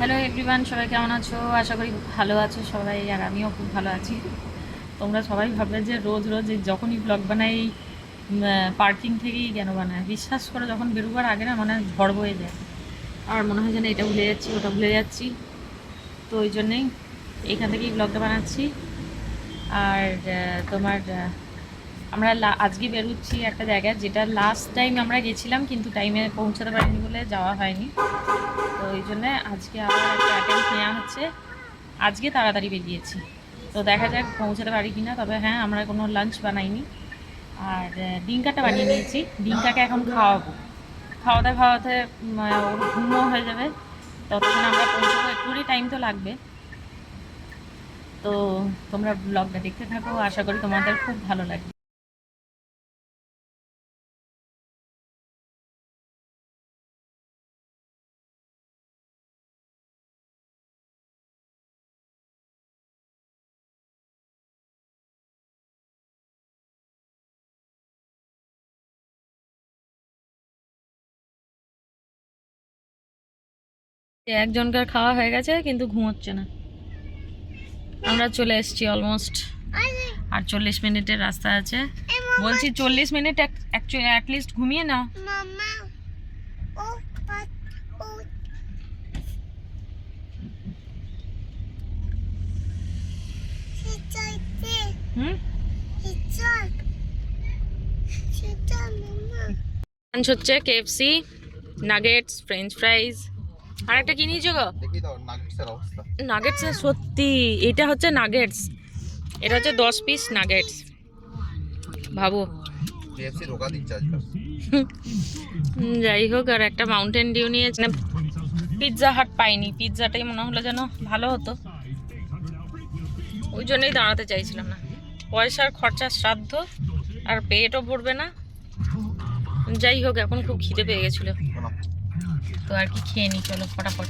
Hello everyone সবাই কেমন আছো? আশা করি ভালো আছো সবাই, আর আমিও খুব ভালো আছি। তোমরা সবাই ভাববে যে রোজ রোজ যখনই ব্লগ বানাই পার্কিং থেকেই কেন বানায়? বিশ্বাস করে, যখন বেরোবার আগে না মানে ঝড় বয়ে যায়। আর মনে হয় যেন এটা ভুলে যাচ্ছি, ওটা ভুলে যাচ্ছি। তো ওই জন্যেই এখান থেকেই ব্লগটা বানাচ্ছি। আর তোমার আমরা আজকে বেরোচ্ছি একটা জায়গায় যেটা লাস্ট টাইম আমরা গেছিলাম, কিন্তু টাইমে পৌঁছাতে পারিনি বলে যাওয়া হয়নি। তো ওই জন্যে আজকে আবার একটা অ্যাটেম্প নেওয়া হচ্ছে। আজকে তাড়াতাড়ি বেরিয়েছি। তো দেখা যাক পৌঁছাতে পারি কি না তবে হ্যাঁ আমরা কোনো লাঞ্চ বানাইনি। আর ডিঙ্কাটা বানিয়ে নিয়েছি। ডিঙ্কাকে এখন খাওয়াবো। খাওয়াতে খাওয়াতে ওর ঘুমও হয়ে যাবে। ততক্ষণ আমরা পৌঁছাবো। একটুখানি টাইম তো লাগবে। তো তোমরা ব্লগটা দেখতে থাকো। আশা করি তোমাদের খুব ভালো লাগবে। একজনকার খাওয়া হয়ে গেছে কিন্তু ঘুমোচ্ছে না। আমরা চলে এসেছি অলমোস্ট আর চল্লিশ মিনিটের রাস্তা আছে। বলছি চল্লিশ মিনিট অ্যাকচুয়ালি অ্যাটলিস্ট ঘুমিয়ে নাও. লাঞ্চ হচ্ছে কেএফসি নাগেটস ফ্রেঞ্চ ফ্রাইজ আর একটা কি নিয়েছো গো? নাগেটস সত্যি এটা হচ্ছে নাগেটস এটা হচ্ছে দশ পিস নাগেটস ভাবো। যাই হোক আর একটা মাউন্টেন ডিউ নিয়েছি। না পিৎজা হাট পাইনি। পিৎজাটাই মনে হলো যেন ভালো হতো। ওই জন্যই দাঁড়াতে চাইছিলাম না। পয়সার খরচা শ্রাদ্ধ আর পেটও ভরবে না। যাই হোক এখন খুব খিদে পেয়ে গেছিল। তো আর কি খেয়ে নি চলো ফটাফট।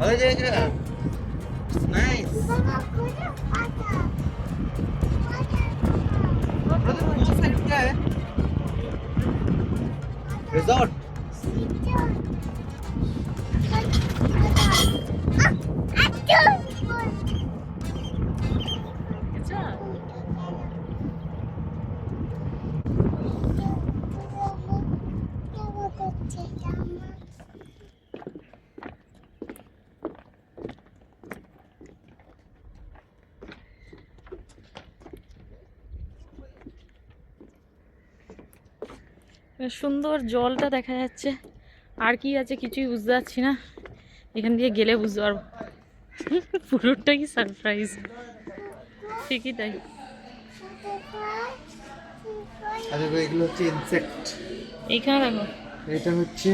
ভালো জায়গা নাইস Mama, put সুন্দর জলটা দেখা যাচ্ছে। আর কি আছে কিছুই বুঝতে পারছি না। এখান দিয়ে গেলে বুঝতে পারব। পুরোটাই সারপ্রাইজ ঠিকই তাই। আরে এগুলো হচ্ছে ইনসেক্ট এইখানে দেখো। এটা হচ্ছে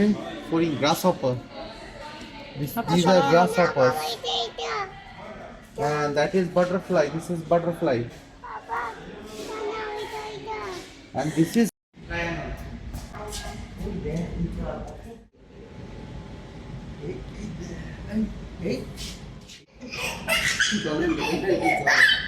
ফরিং গ্রাস হপার আচ্ছা, দিস আর গ্রাস হপার এইটা that is butterfly this is butterfly বাবা না ওইটা এটা and this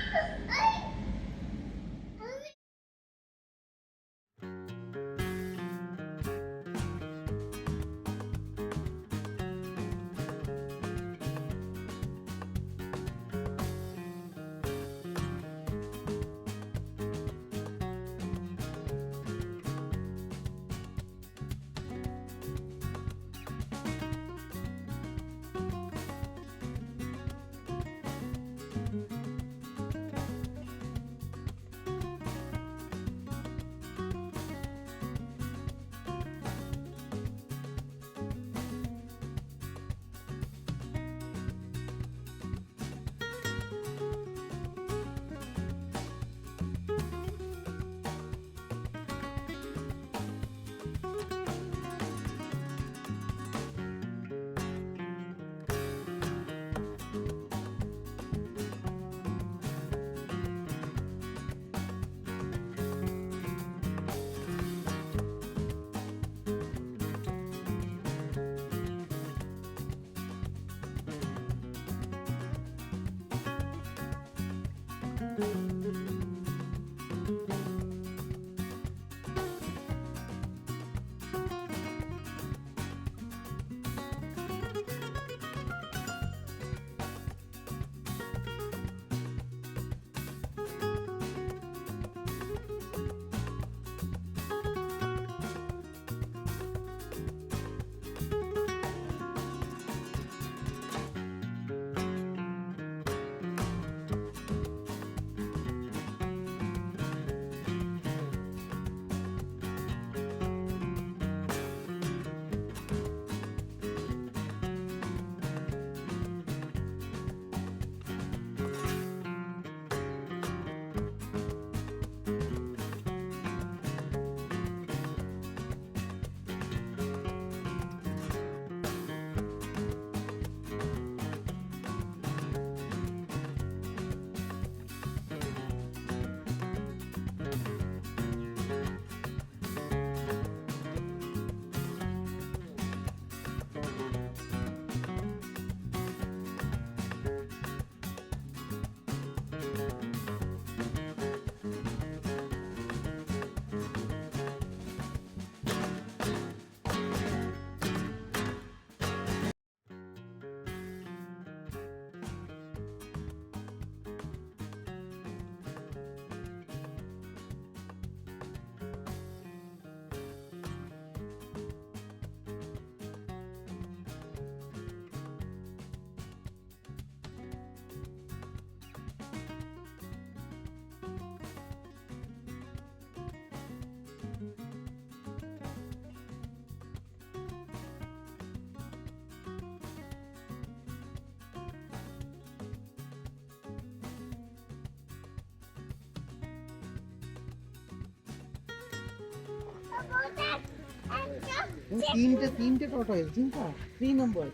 তিনটে তিনটে টোটাল চিন্তা থ্রি নম্বর।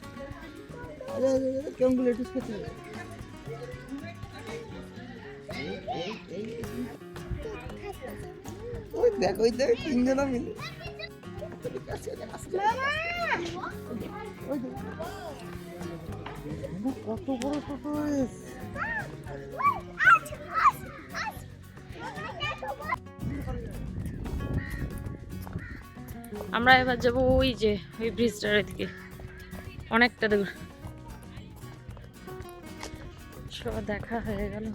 কেমন খেতে ওই দেখ ওই দেখ, তিনজনা মিলে। কত বড় টোটো আমরা এবার যাব ওই যে ওই ব্রিজটার দিকে অনেকটা দূর। সব দেখা হয়ে গেল।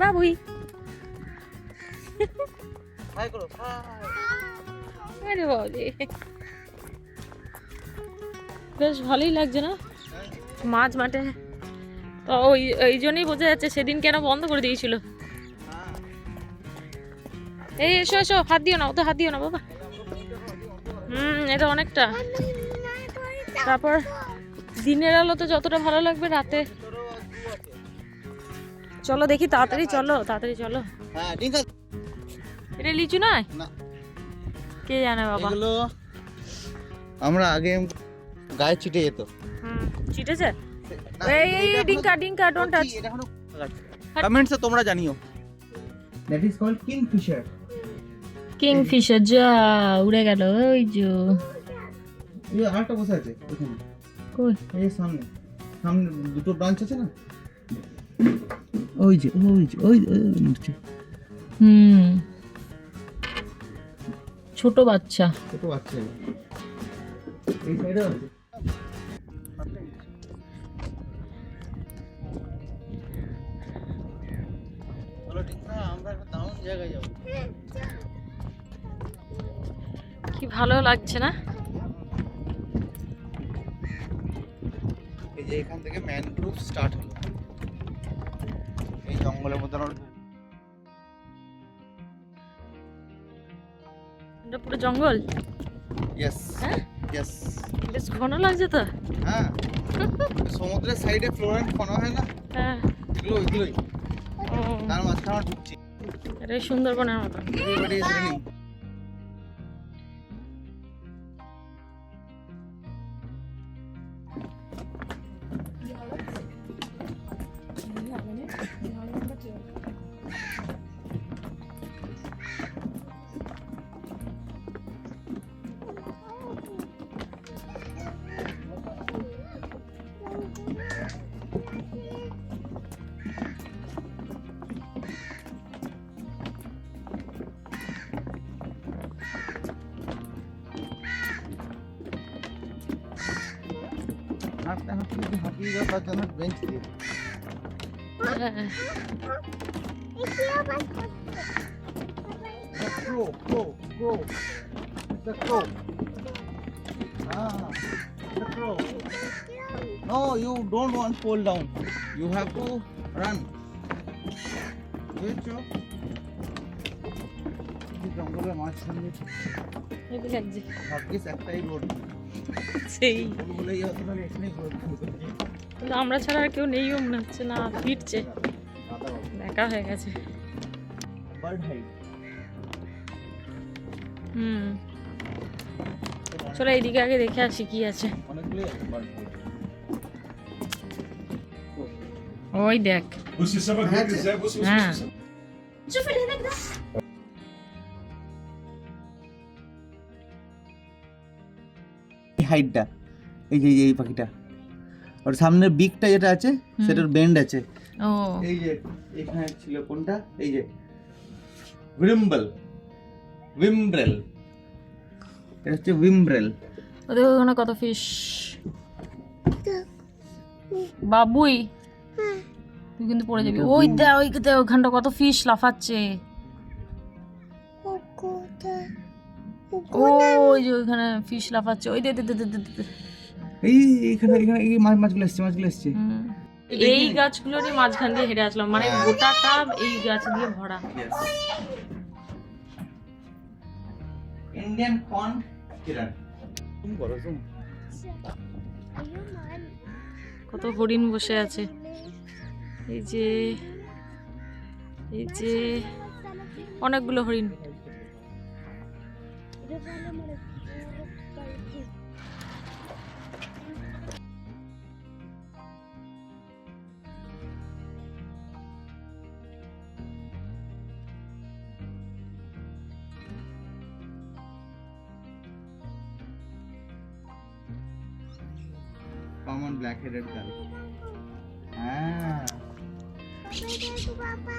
বাবুই। বেশ ভালোই লাগছে না? মাছ মাঠে তো ওই এই জন্যই বোঝা যাচ্ছে সেদিন কেন বন্ধ করে দিয়েছিল। এই এসো এসো হাত দিও না ও তো হাত দিও না বাবা। হুম এটা অনেকটা। তারপর দিনের আলোতে যতটা ভালো লাগবে রাতে। চলো দেখি তাড়াতাড়ি চলো তাড়াতাড়ি চলো। হ্যাঁ এটা লিচু নয়? না। কে জানে বাবা। আমরা আগে গায়ে ছিটে যেত। হুম চিটেছে না, এই এই ডিঙ্কা ডিঙ্কা ডোন্ট টাচ কমেন্টসে তোমরা জানিও। That is called kingfisher kingfisher যা উড়ে গেল ওই যে। এই আরেকটা বসে আছে এখানে। কই? এই যে সামনে। সামনে দুটো ব্রাঞ্চ আছে না? ওই যে ওই যে ওই ওই মরছে। হুম। ছোট বাচ্চা। ছোট বাচ্চা। এই সাইডে আছে। কি ভালো লাগছে না? এই যে এখান থেকে ম্যানগ্রোভ স্টার্ট হলো। এই জঙ্গলের মধ্যে এটা পুরো জঙ্গল? ইয়েস হ্যাঁ? ইয়েস বেশ ঘন লাগছে তো। হ্যাঁ। সমুদ্রের সাইডে ফ্লোরেন্ট ফোনা হয় না? হ্যাঁ। এগুলো ওইগুলোই। তার মাঝখানে আমরা ঢুকছি। এটা সুন্দরবনের মতো। এভরিবডি ইজ রানিং হাঁটতে হাঁটতে যদি হাঁপিয়ে যাও তার জন্য বেঞ্চ দিয়ে হ্যাঁ এসে আবার crow crow crow the crow Ah, the crow. No, you don't want to fall down. You have to run. বুঝেছো এই জঙ্গলের মাঝখানে হেভি লাগছে ভাগ্যিস একটাই রোড সেই। আমরা ছাড়া আর কেউ নেইও মনে হচ্ছে না ফিরছে। একা হয়ে গেছে। হুম। চলো এইদিকে আগে দেখে আসি কি আছে। ওই দেখ। হ্যাঁ। হাইটটা এই যে এই যে এই পাখিটা। ওর সামনের বিকটা যেটা আছে সেটার বেন্ড আছে। ও। এই যে এখানে ছিল কোনটা? এই যে উইম্বল উইমব্রেল এটা হচ্ছে উইমব্রেল ওদের ওখানে কত ফিশ বাবুই। তুই কিন্তু পড়ে যাবি। ওই দে ওই ওখানটা কত ফিশ লাফাচ্ছে। ওই যে ওইখানে ফিশ লাফাচ্ছে। ওই দে দে দে দে দে, দে। এই এখানে এখানে এই মাছ মাছগুলো এসছে মাছগুলো এসছে। এই গাছগুলোরই মাঝখান দিয়ে হেঁটে আসলাম। মানে গোটাটা এই গাছ দিয়ে ভরা। ইন্ডিয়ান কর্ন কিরান কত হরিণ বসে আছে। এই যে এই যে অনেকগুলো হরিণ। কমন ব্ল্যাক হেডেড গার্ল হ্যাঁ বাবা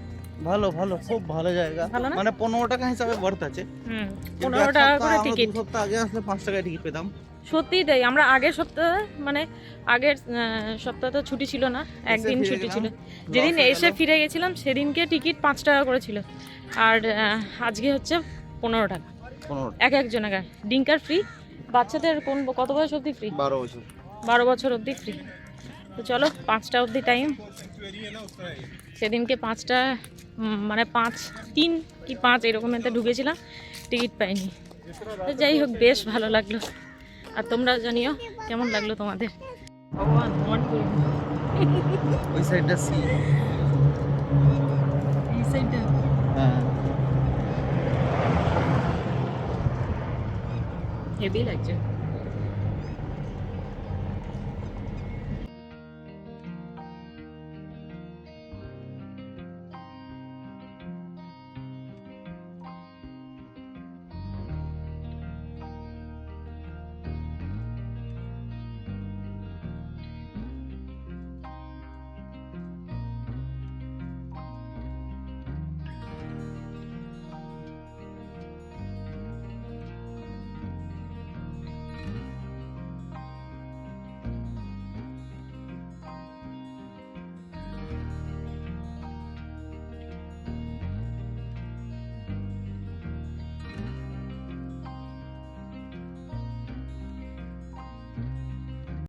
ভালো ভালো খুব ভালো জায়গা। না? মানে পনেরো টাকা হিসাবে বর্থ আছে। হুম পনেরো টাকা করে টিকিট সপ্তাহ আগে আসলে পাঁচ টাকায় টিকিট পেতাম। সত্যিই তাই আমরা আগের সপ্তাহে মানে আগের সপ্তাহে তো ছুটি ছিল না একদিন ছুটি ছিল। যেদিন এসে ফিরে গেছিলাম সেদিনকে টিকিট পাঁচ টাকা করে ছিল। আর আজকে হচ্ছে পনেরো টাকা। এক একজনের ডিঙ্কার ফ্রি বাচ্চাদের কোন কত বয়স অবধি ফ্রি বারো বছর। বারো বছর অবধি ফ্রি তো চলো পাঁচটা অবধি টাইম সেদিনকে পাঁচটা মানে পাঁচ তিন কি পাঁচ এরকম এতে ঢুকেছিলাম টিকিট পাইনি। তো যাই হোক বেশ ভালো লাগল। আর তোমরা জানিও কেমন লাগল তোমাদের? ভগবান ওই সাইডটা সি। এই সাইডটা। হ্যাঁ। হেভি লাগছে।